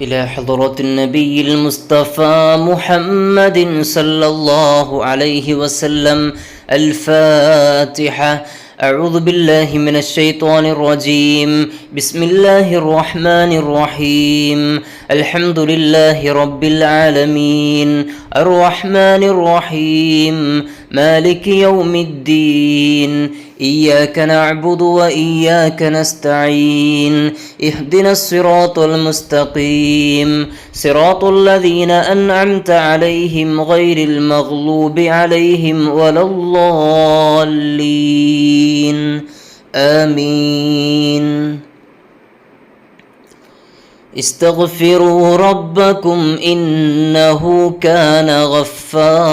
إلى حضرة النبي المصطفى محمد صلى الله عليه وسلم. الفاتحة. أعوذ بالله من الشيطان الرجيم. بسم الله الرحمن الرحيم. الحمد لله رب العالمين. الرحمن الرحيم. مالك يوم الدين. إياك نعبد وإياك نستعين. اهدنا الصراط المستقيم. صراط الذين أنعمت عليهم غير المغلوب عليهم ولا الضالين. آمين. استغفروا ربكم إنه كان غفاراً.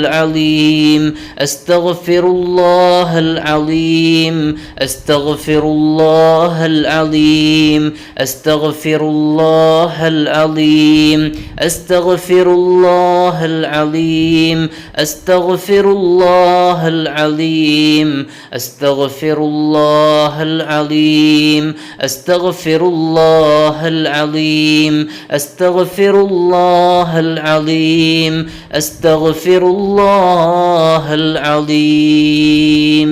أستغفر الله العظيم أستغفر الله العظيم أستغفر الله العظيم أستغفر الله العظيم أستغفر الله العظيم أستغفر الله العظيم أستغفر الله العظيم أستغفر الله العظيم أستغفر الله الله العظيم.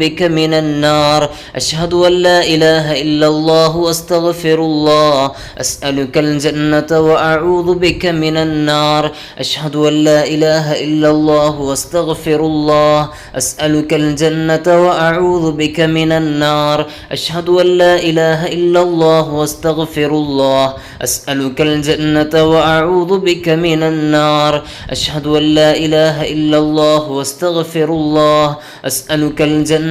بك من النار. أشهد أن لا إله إلا الله واستغفر الله. أسألك الجنة وأعوذ بك من النار. أشهد أن لا إله إلا الله واستغفر الله. أسألك الجنة وأعوذ بك من النار. أشهد أن لا إله إلا الله واستغفر الله. أسألك الجنة وأعوذ بك من النار. أشهد أن لا إله إلا الله واستغفر الله. أسألك الجنة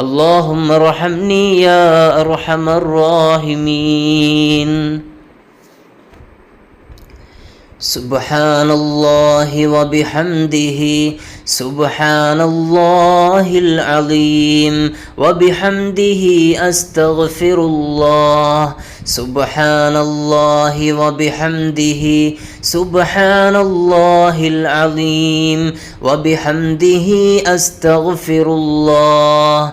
اللهم ارحمني يا أرحم الراحمين. سبحان الله وبحمده سبحان الله العظيم وبحمده أستغفر الله سبحان الله وبحمده سبحان الله العظيم وبحمده أستغفر الله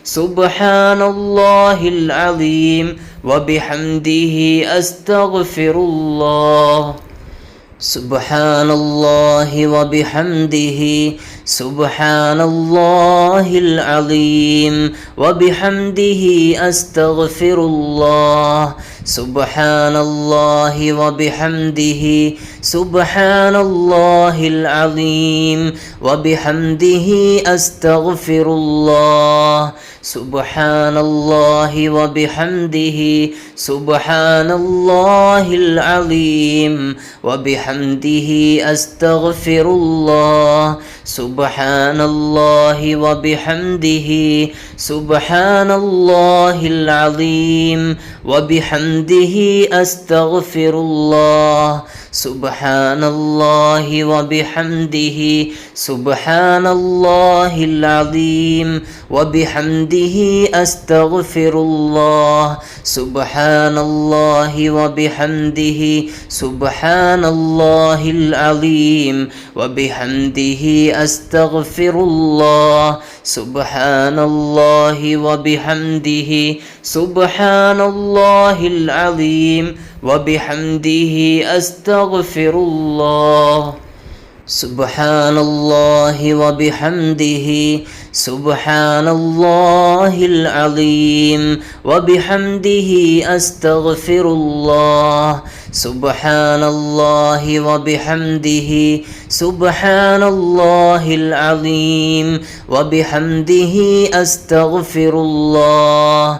سبحان الله العظيم وبحمده أستغفر الله. سبحان الله وبحمده سبحان الله العظيم. وبحمده أستغفر الله. سبحان الله وبحمده. سبحان الله العظيم. وبحمده أستغفر الله. سبحان الله وبحمده. سبحان الله العظيم. وبحمده أستغفر الله. سبحان الله وبحمده سبحان الله العظيم وبحمده استغفر الله سبحان الله وبحمده سبحان الله العظيم وبحمده استغفر الله سبحان الله وبحمده سبحان الله العظيم وبحمده أستغفر الله. سبحان الله وبحمده. سبحان الله العظيم. وبحمده أستغفر الله. سبحان الله وبحمده سبحان الله العظيم وبحمده أستغفر الله سبحان الله وبحمده سبحان الله العظيم وبحمده أستغفر الله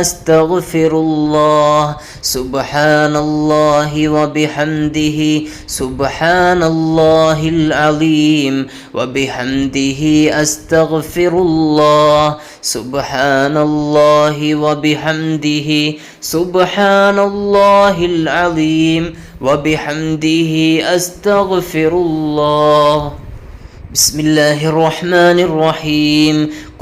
أستغفر الله. سبحان الله وبحمده. سبحان الله العظيم. وبحمده أستغفر الله. سبحان الله وبحمده. سبحان الله العظيم. وبحمده أستغفر الله. بسم الله الرحمن الرحيم.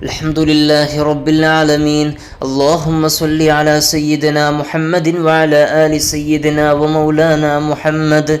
الحمد لله رب العالمين. اللهم صل على سيدنا محمد وعلى آل سيدنا ومولانا محمد.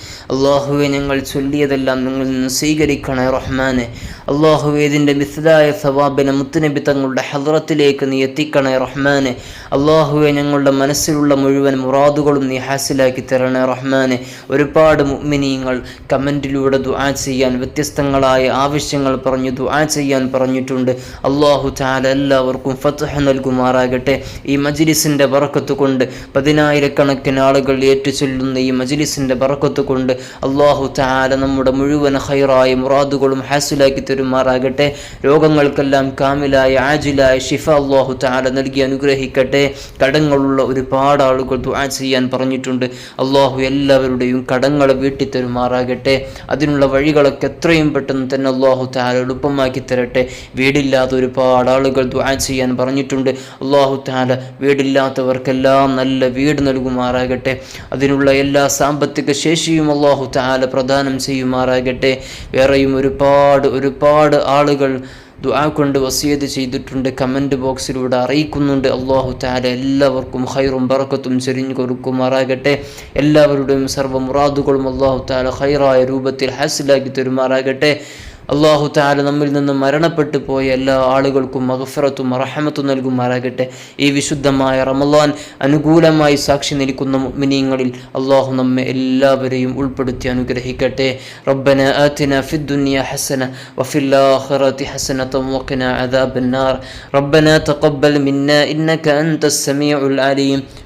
അള്ളാഹുവെ ഞങ്ങൾ ചൊല്ലിയതെല്ലാം നിങ്ങൾ നിന്ന് സ്വീകരിക്കണേ റഹ്മാനെ. അള്ളാഹുവെ ഇതിന്റെ മിസ്ലായ സവാബിനെ മുത്തുനബി തങ്ങളുടെ ഹദ്റത്തിലേക്ക് നീ എത്തിക്കണേ റഹ്മാനെ. അള്ളാഹുവെ ഞങ്ങളുടെ മനസ്സിലുള്ള മുഴുവൻ മുറാദുകളും നീ ഹാസിലാക്കി തരണേ റഹ്മാനെ. ഒരുപാട് മുഅ്മിനീങ്ങൾ കമന്റിലൂടെ ദുആ ചെയ്യാൻ വ്യത്യസ്തങ്ങളായ ആവശ്യങ്ങൾ പറഞ്ഞു ദുആ ചെയ്യാൻ പറഞ്ഞിട്ടുണ്ട്. അള്ളാഹു ചാല എല്ലാവർക്കും ഫത്ഹ നൽകുമാറാകട്ടെ. ഈ മജ്ലിസിന്റെ വറക്കത്ത് കൊണ്ട് പതിനായിരക്കണക്കിന് ആളുകൾ ഏറ്റുചൊല്ലുന്ന ഈ മജ്ലിസിന്റെ വറക്കത്ത് കൊണ്ട് അള്ളാഹു താല നമ്മുടെ മുഴുവൻ ഹൈറായ മുറാദുകളും ഹാസിലാക്കി തരുമാറാകട്ടെ. രോഗങ്ങൾക്കെല്ലാം കാമിലായ ആജിലായ ഷിഫ അള്ളാഹു താല നൽകി അനുഗ്രഹിക്കട്ടെ. കടങ്ങളുള്ള ഒരുപാട് ആളുകൾ ദുആ ചെയ്യാൻ പറഞ്ഞിട്ടുണ്ട്. അള്ളാഹു എല്ലാവരുടെയും കടങ്ങൾ വീട്ടി തരുമാറാകട്ടെ അതിനുള്ള വഴികളൊക്കെ എത്രയും പെട്ടെന്ന് തന്നെ അള്ളാഹു താല എളുപ്പമാക്കി തരട്ടെ. വീടില്ലാത്ത ഒരുപാട് ആളുകൾ ദുആ ചെയ്യാൻ പറഞ്ഞിട്ടുണ്ട്. അള്ളാഹു താല വീടില്ലാത്തവർക്കെല്ലാം നല്ല വീട് നൽകുമാറാകട്ടെ. അതിനുള്ള എല്ലാ സാമ്പത്തിക ശേഷിയും അള്ളാഹു താല പ്രദാനം ചെയ്യുമാറാകട്ടെ. വേറെയും ഒരുപാട് ഒരുപാട് ആളുകൾ ദുആ കൊണ്ട് വസിയത് ചെയ്തിട്ടുണ്ട്. കമന്റ് ബോക്സിലൂടെ അറിയിക്കുന്നുണ്ട്. അള്ളാഹു താല എല്ലാവർക്കും ഹൈറും ബറക്കത്തും ചെരിഞ്ഞു കൊടുക്കുമാറാകട്ടെ. എല്ലാവരുടെയും സർവ മുറാദുകളും അള്ളാഹു താല ഹൈറായ രൂപത്തിൽ ഹാസിലാക്കി തരുമാറാകട്ടെ. അള്ളാഹു താല നമ്മിൽ നിന്ന് മരണപ്പെട്ടു പോയ എല്ലാ ആളുകൾക്കും മഹഫറത്തും റഹമത്തും നൽകുമാറാകട്ടെ ഈ വിശുദ്ധമായ റമലാൻ അനുകൂലമായി സാക്ഷി നിൽക്കുന്ന മുഅ്മിനീങ്ങളിൽ അള്ളാഹു നമ്മെ എല്ലാവരെയും ഉൾപ്പെടുത്തി അനുഗ്രഹിക്കട്ടെ റബ്ബന ആതിന ഫി الدنيا حسنة وفي الآخرة حسنة وقنا عذاب النار ربنا تقبل منا إنك أنت السميع العليم